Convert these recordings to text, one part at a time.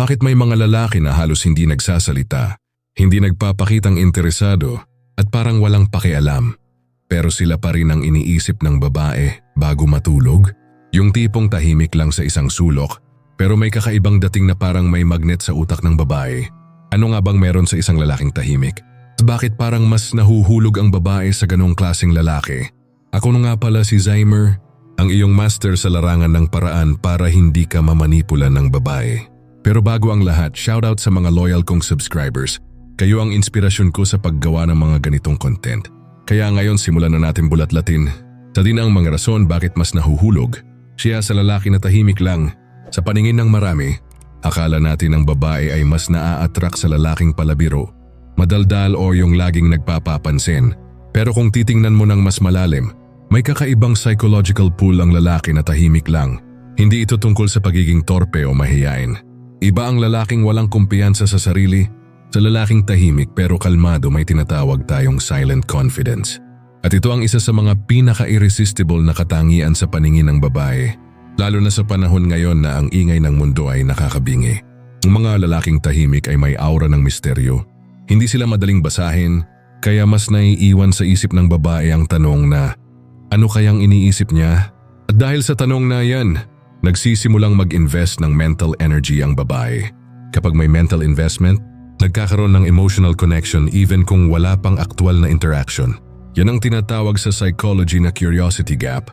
Bakit may mga lalaki na halos hindi nagsasalita, hindi nagpapakitang interesado at parang walang pakialam? Pero sila pa rin ang iniisip ng babae bago matulog? Yung tipong tahimik lang sa isang sulok pero may kakaibang dating na parang may magnet sa utak ng babae. Ano nga bang meron sa isang lalaking tahimik? At bakit parang mas nahuhulog ang babae sa ganong klaseng lalaki? Ako nga pala si Zymer, ang iyong master sa larangan ng paraan para hindi ka mamanipula ng babae. Pero bago ang lahat, shoutout sa mga loyal kong subscribers. Kayo ang inspirasyon ko sa paggawa ng mga ganitong content. Kaya ngayon simulan na natin bulat-latin. Sa din ang mga rason bakit mas nahuhulog. Siya sa lalaki na tahimik lang. Sa paningin ng marami, akala natin ang babae ay mas naa-attract sa lalaking palabiro, madaldal o yung laging nagpapapansin. Pero kung titingnan mo ng mas malalim, may kakaibang psychological pull ang lalaki na tahimik lang. Hindi ito tungkol sa pagiging torpe o mahiyain. Iba ang lalaking walang kumpiyansa sa sarili, sa lalaking tahimik pero kalmado may tinatawag tayong silent confidence. At ito ang isa sa mga pinaka-irresistible na katangian sa paningin ng babae, lalo na sa panahon ngayon na ang ingay ng mundo ay nakakabingi. Ang mga lalaking tahimik ay may aura ng misteryo. Hindi sila madaling basahin, kaya mas naiiwan sa isip ng babae ang tanong na, ano kayang iniisip niya? At dahil sa tanong na yan, Nagsisimulang mag-invest ng mental energy ang babae. Kapag may mental investment, nagkakaroon ng emotional connection even kung wala pang aktwal na interaction. Yan ang tinatawag sa psychology na curiosity gap.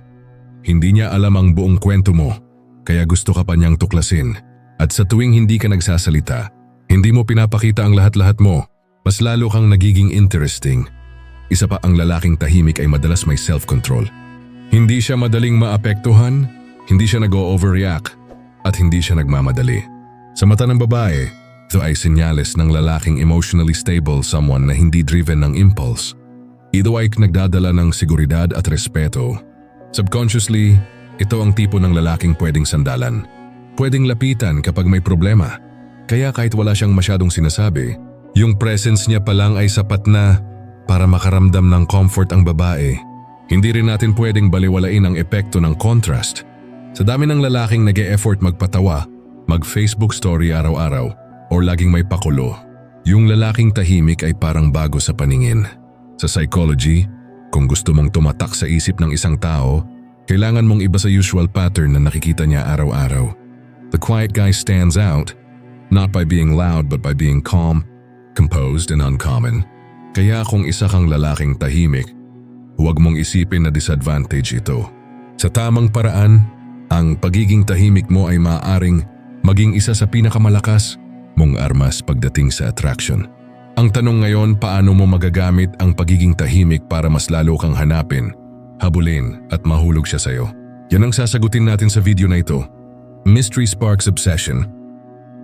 Hindi niya alam ang buong kwento mo, kaya gusto ka pa niyang tuklasin. At sa tuwing hindi ka nagsasalita, hindi mo pinapakita ang lahat-lahat mo, mas lalo kang nagiging interesting. Isa pa ang lalaking tahimik ay madalas may self-control. Hindi siya madaling maapektuhan, hindi siya nag-overreact at hindi siya nagmamadali. Sa mata ng babae, ito ay senyales ng lalaking emotionally stable someone na hindi driven ng impulse. Ito ay nagdadala ng seguridad at respeto. Subconsciously, ito ang tipo ng lalaking pwedeng sandalan. Pwedeng lapitan kapag may problema. Kaya kahit wala siyang masyadong sinasabi, yung presence niya pa lang ay sapat na para makaramdam ng comfort ang babae. Hindi rin natin pwedeng baliwalain ang epekto ng contrast. Sa dami ng lalaking nag effort magpatawa, mag-Facebook story araw-araw, or laging may pakulo, yung lalaking tahimik ay parang bago sa paningin. Sa psychology, kung gusto mong tumatak sa isip ng isang tao, kailangan mong iba sa usual pattern na nakikita niya araw-araw. The quiet guy stands out, not by being loud but by being calm, composed and uncommon. Kaya kung isa kang lalaking tahimik, huwag mong isipin na disadvantage ito. Sa tamang paraan, ang pagiging tahimik mo ay maaaring maging isa sa pinakamalakas mong armas pagdating sa attraction. Ang tanong ngayon, paano mo magagamit ang pagiging tahimik para mas lalo kang hanapin, habulin at mahulog siya sa'yo? Yan ang sasagutin natin sa video na ito. Mystery Sparks Obsession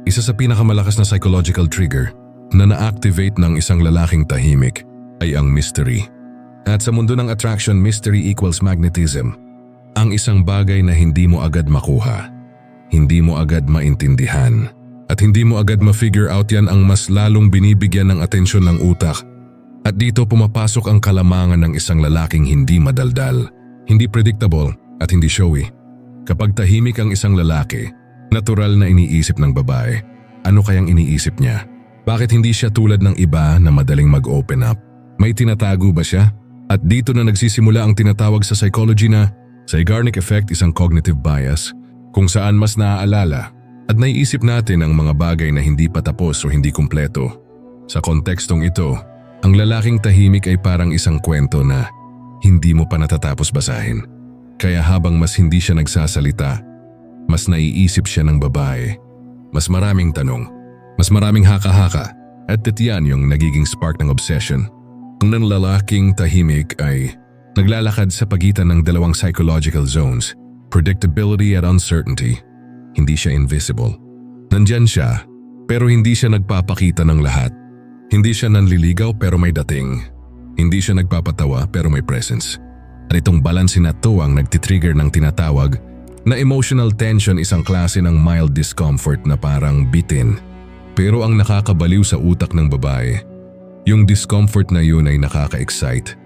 Isa sa pinakamalakas na psychological trigger na na-activate ng isang lalaking tahimik ay ang mystery. At sa mundo ng attraction, mystery equals magnetism – ang isang bagay na hindi mo agad makuha, hindi mo agad maintindihan, at hindi mo agad ma-figure out yan ang mas lalong binibigyan ng atensyon ng utak. At dito pumapasok ang kalamangan ng isang lalaking hindi madaldal, hindi predictable at hindi showy. Kapag tahimik ang isang lalaki, natural na iniisip ng babae. Ano kayang iniisip niya? Bakit hindi siya tulad ng iba na madaling mag-open up? May tinatago ba siya? At dito na nagsisimula ang tinatawag sa psychology na Zeigarnik effect isang cognitive bias kung saan mas naaalala at naiisip natin ang mga bagay na hindi pa tapos o hindi kumpleto. Sa kontekstong ito, ang lalaking tahimik ay parang isang kwento na hindi mo pa natatapos basahin. Kaya habang mas hindi siya nagsasalita, mas naiisip siya ng babae. Mas maraming tanong, mas maraming haka-haka at titiyan yung nagiging spark ng obsession. Ang ng lalaking tahimik ay Naglalakad sa pagitan ng dalawang psychological zones, predictability at uncertainty. Hindi siya invisible. Nandyan siya, pero hindi siya nagpapakita ng lahat. Hindi siya nanliligaw pero may dating. Hindi siya nagpapatawa pero may presence. At itong balance na to ang nagtitrigger ng tinatawag na emotional tension isang klase ng mild discomfort na parang bitin. Pero ang nakakabaliw sa utak ng babae, yung discomfort na yun ay nakaka-excite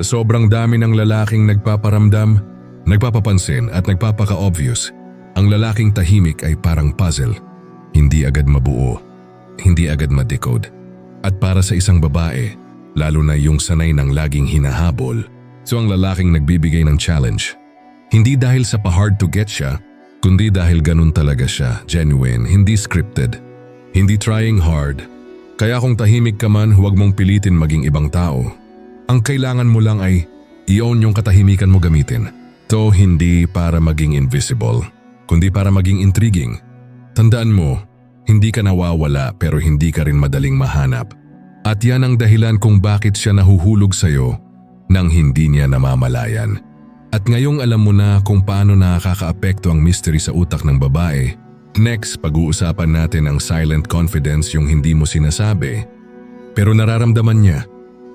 sa sobrang dami ng lalaking nagpaparamdam, nagpapapansin at nagpapaka-obvious, ang lalaking tahimik ay parang puzzle. hindi agad mabuo, hindi agad ma-decode. At para sa isang babae, lalo na yung sanay ng laging hinahabol, so ang lalaking nagbibigay ng challenge. Hindi dahil sa pa-hard to get siya, kundi dahil ganun talaga siya, genuine, hindi scripted, hindi trying hard. Kaya kung tahimik ka man, huwag mong pilitin maging ibang tao. Ang kailangan mo lang ay i-own yung katahimikan mo gamitin. To hindi para maging invisible, kundi para maging intriguing. Tandaan mo, hindi ka nawawala pero hindi ka rin madaling mahanap. At yan ang dahilan kung bakit siya nahuhulog sa'yo nang hindi niya namamalayan. At ngayong alam mo na kung paano nakakaapekto ang mystery sa utak ng babae, next pag-uusapan natin ang silent confidence yung hindi mo sinasabi. Pero nararamdaman niya,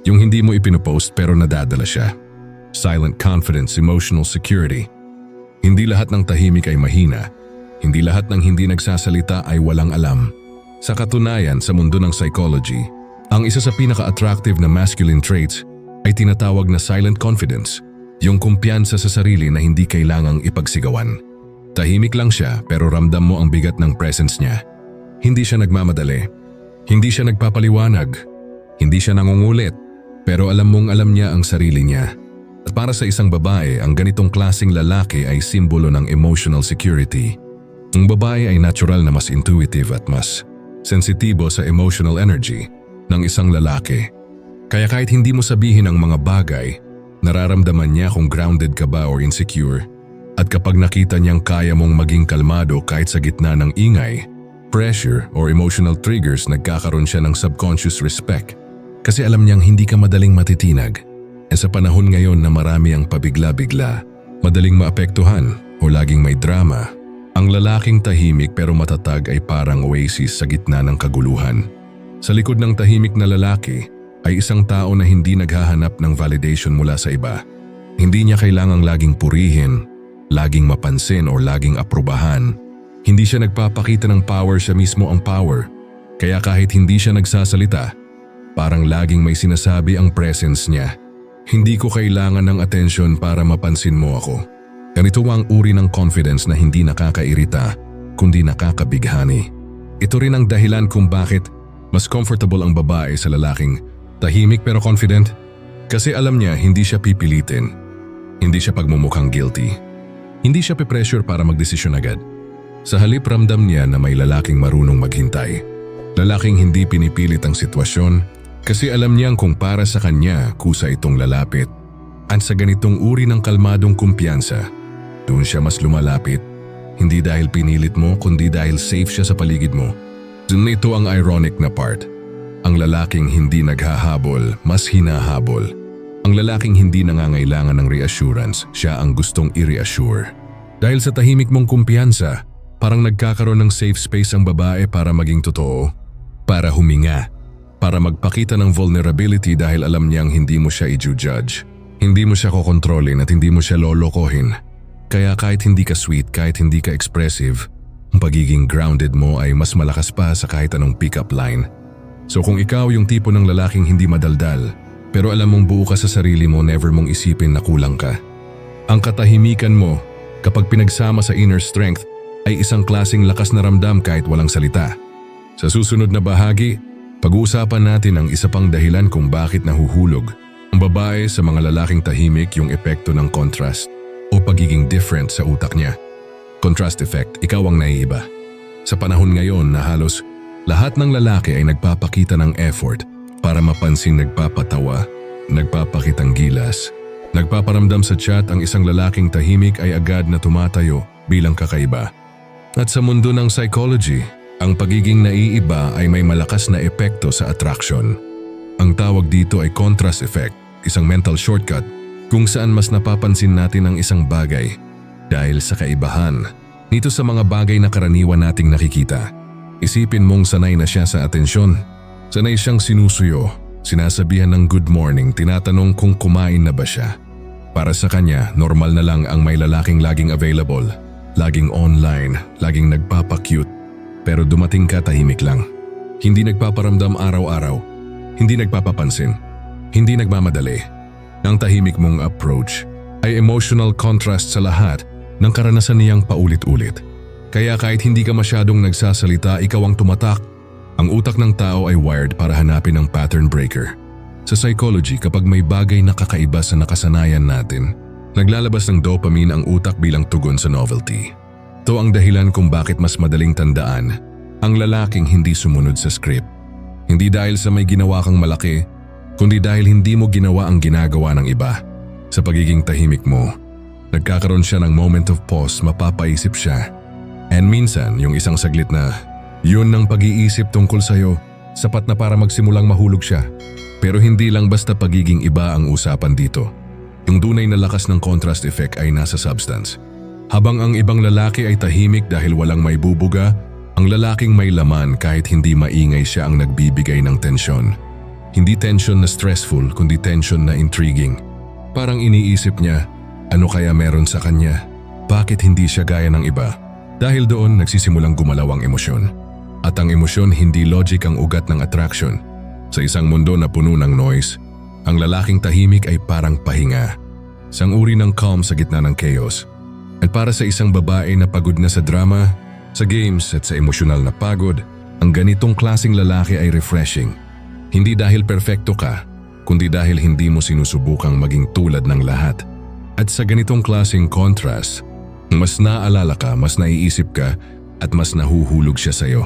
yung hindi mo ipinopost pero nadadala siya. Silent confidence, emotional security. Hindi lahat ng tahimik ay mahina. Hindi lahat ng hindi nagsasalita ay walang alam. Sa katunayan, sa mundo ng psychology, ang isa sa pinaka-attractive na masculine traits ay tinatawag na silent confidence, yung kumpiyansa sa sarili na hindi kailangang ipagsigawan. Tahimik lang siya pero ramdam mo ang bigat ng presence niya. Hindi siya nagmamadali. Hindi siya nagpapaliwanag. Hindi siya nangungulit. Pero alam mong alam niya ang sarili niya. At para sa isang babae, ang ganitong klasing lalaki ay simbolo ng emotional security. Ang babae ay natural na mas intuitive at mas sensitibo sa emotional energy ng isang lalaki. Kaya kahit hindi mo sabihin ang mga bagay, nararamdaman niya kung grounded ka ba or insecure. At kapag nakita niyang kaya mong maging kalmado kahit sa gitna ng ingay, pressure or emotional triggers nagkakaroon siya ng subconscious respect. Kasi alam niyang hindi ka madaling matitinag. E sa panahon ngayon na marami ang pabigla-bigla, madaling maapektuhan o laging may drama, ang lalaking tahimik pero matatag ay parang oasis sa gitna ng kaguluhan. Sa likod ng tahimik na lalaki ay isang tao na hindi naghahanap ng validation mula sa iba. Hindi niya kailangang laging purihin, laging mapansin o laging aprubahan. Hindi siya nagpapakita ng power siya mismo ang power. Kaya kahit hindi siya nagsasalita, parang laging may sinasabi ang presence niya. Hindi ko kailangan ng atensyon para mapansin mo ako. Ganito ang uri ng confidence na hindi nakakairita, kundi nakakabighani. Ito rin ang dahilan kung bakit mas comfortable ang babae sa lalaking tahimik pero confident. Kasi alam niya hindi siya pipilitin. Hindi siya pagmumukhang guilty. Hindi siya pe-pressure para magdesisyon agad. Sa halip ramdam niya na may lalaking marunong maghintay. Lalaking hindi pinipilit ang sitwasyon kasi alam niyang kung para sa kanya kusa itong lalapit. At sa ganitong uri ng kalmadong kumpiyansa, doon siya mas lumalapit. Hindi dahil pinilit mo kundi dahil safe siya sa paligid mo. Dun ito ang ironic na part. Ang lalaking hindi naghahabol, mas hinahabol. Ang lalaking hindi nangangailangan ng reassurance, siya ang gustong i-reassure. Dahil sa tahimik mong kumpiyansa, parang nagkakaroon ng safe space ang babae para maging totoo. Para huminga. Para magpakita ng vulnerability dahil alam niyang hindi mo siya i-judge. Hindi mo siya kokontrolin at hindi mo siya lolokohin. Kaya kahit hindi ka sweet, kahit hindi ka expressive, ang pagiging grounded mo ay mas malakas pa sa kahit anong pick-up line. So kung ikaw yung tipo ng lalaking hindi madaldal, pero alam mong buo ka sa sarili mo, never mong isipin na kulang ka. Ang katahimikan mo, kapag pinagsama sa inner strength, ay isang klasing lakas na ramdam kahit walang salita. Sa susunod na bahagi, pag-uusapan natin ang isa pang dahilan kung bakit nahuhulog ang babae sa mga lalaking tahimik yung epekto ng contrast o pagiging different sa utak niya. Contrast effect, ikaw ang naiiba. Sa panahon ngayon na halos lahat ng lalaki ay nagpapakita ng effort para mapansing nagpapatawa, nagpapakitang gilas. Nagpaparamdam sa chat ang isang lalaking tahimik ay agad na tumatayo bilang kakaiba. At sa mundo ng psychology, ang pagiging naiiba ay may malakas na epekto sa attraction. Ang tawag dito ay contrast effect, isang mental shortcut kung saan mas napapansin natin ang isang bagay dahil sa kaibahan. Nito sa mga bagay na karaniwan nating nakikita. Isipin mong sanay na siya sa atensyon. Sanay siyang sinusuyo, sinasabihan ng good morning, tinatanong kung kumain na ba siya. Para sa kanya, normal na lang ang may lalaking laging available, laging online, laging nagpapakyut. Pero dumating ka tahimik lang. Hindi nagpaparamdam araw-araw, hindi nagpapapansin, hindi nagmamadali. Ang tahimik mong approach ay emotional contrast sa lahat ng karanasan niyang paulit-ulit. Kaya kahit hindi ka masyadong nagsasalita, ikaw ang tumatak. Ang utak ng tao ay wired para hanapin ang pattern breaker. Sa psychology, kapag may bagay na kakaiba sa nakasanayan natin, naglalabas ng dopamine ang utak bilang tugon sa novelty. Ito ang dahilan kung bakit mas madaling tandaan ang lalaking hindi sumunod sa script. Hindi dahil sa may ginawa kang malaki, kundi dahil hindi mo ginawa ang ginagawa ng iba. Sa pagiging tahimik mo, nagkakaroon siya ng moment of pause, mapapaisip siya. And minsan, yung isang saglit na, yun ng pag-iisip tungkol sa'yo, sapat na para magsimulang mahulog siya. Pero hindi lang basta pagiging iba ang usapan dito. Yung dunay na lakas ng contrast effect ay nasa substance. Habang ang ibang lalaki ay tahimik dahil walang may bubuga, ang lalaking may laman kahit hindi maingay siya ang nagbibigay ng tensyon. Hindi tension na stressful, kundi tension na intriguing. Parang iniisip niya, ano kaya meron sa kanya? Bakit hindi siya gaya ng iba? Dahil doon nagsisimulang gumalaw ang emosyon. At ang emosyon hindi logic ang ugat ng attraction. Sa isang mundo na puno ng noise, ang lalaking tahimik ay parang pahinga. Isang uri ng calm sa gitna ng chaos. At para sa isang babae na pagod na sa drama, sa games at sa emosyonal na pagod, ang ganitong klasing lalaki ay refreshing. Hindi dahil perfecto ka, kundi dahil hindi mo sinusubukang maging tulad ng lahat. At sa ganitong klasing contrast, mas naalala ka, mas naiisip ka, at mas nahuhulog siya sa'yo.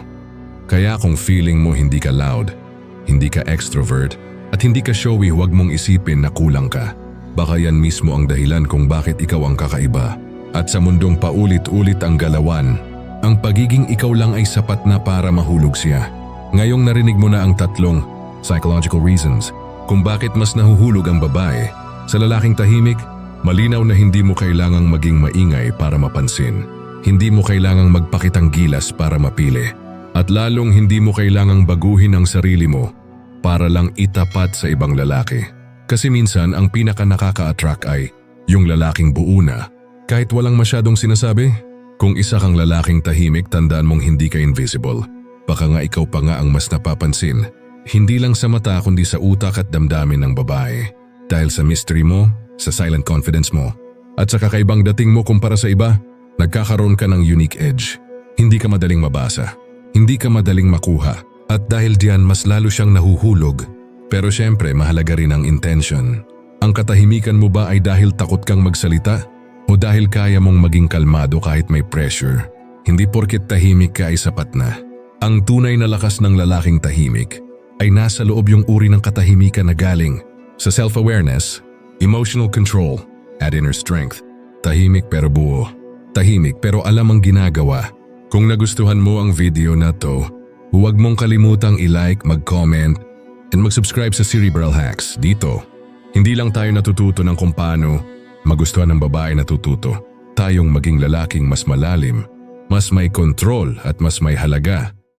Kaya kung feeling mo hindi ka loud, hindi ka extrovert, at hindi ka showy huwag mong isipin na kulang ka. Baka yan mismo ang dahilan kung bakit ikaw ang kakaiba. At sa mundong paulit-ulit ang galawan, ang pagiging ikaw lang ay sapat na para mahulog siya. Ngayong narinig mo na ang tatlong psychological reasons kung bakit mas nahuhulog ang babae, sa lalaking tahimik, malinaw na hindi mo kailangang maging maingay para mapansin. Hindi mo kailangang magpakitang gilas para mapili. At lalong hindi mo kailangang baguhin ang sarili mo para lang itapat sa ibang lalaki. Kasi minsan ang pinaka nakaka-attract ay yung lalaking buo na kahit walang masyadong sinasabi. Kung isa kang lalaking tahimik, tandaan mong hindi ka invisible. Baka nga ikaw pa nga ang mas napapansin. Hindi lang sa mata kundi sa utak at damdamin ng babae. Dahil sa mystery mo, sa silent confidence mo, at sa kakaibang dating mo kumpara sa iba, nagkakaroon ka ng unique edge. Hindi ka madaling mabasa. Hindi ka madaling makuha. At dahil diyan mas lalo siyang nahuhulog. Pero syempre mahalaga rin ang intention. Ang katahimikan mo ba ay dahil takot kang magsalita? O dahil kaya mong maging kalmado kahit may pressure? Hindi porket tahimik ka ay sapat na. Ang tunay na lakas ng lalaking tahimik ay nasa loob yung uri ng katahimikan na galing sa self-awareness, emotional control, at inner strength. Tahimik pero buo. Tahimik pero alam ang ginagawa. Kung nagustuhan mo ang video na to, huwag mong kalimutang i-like, mag-comment, and mag-subscribe sa Cerebral Hacks dito. Hindi lang tayo natututo ng kung paano magustuhan ng babae natututo. Tayong maging lalaking mas malalim, mas may control at mas may halaga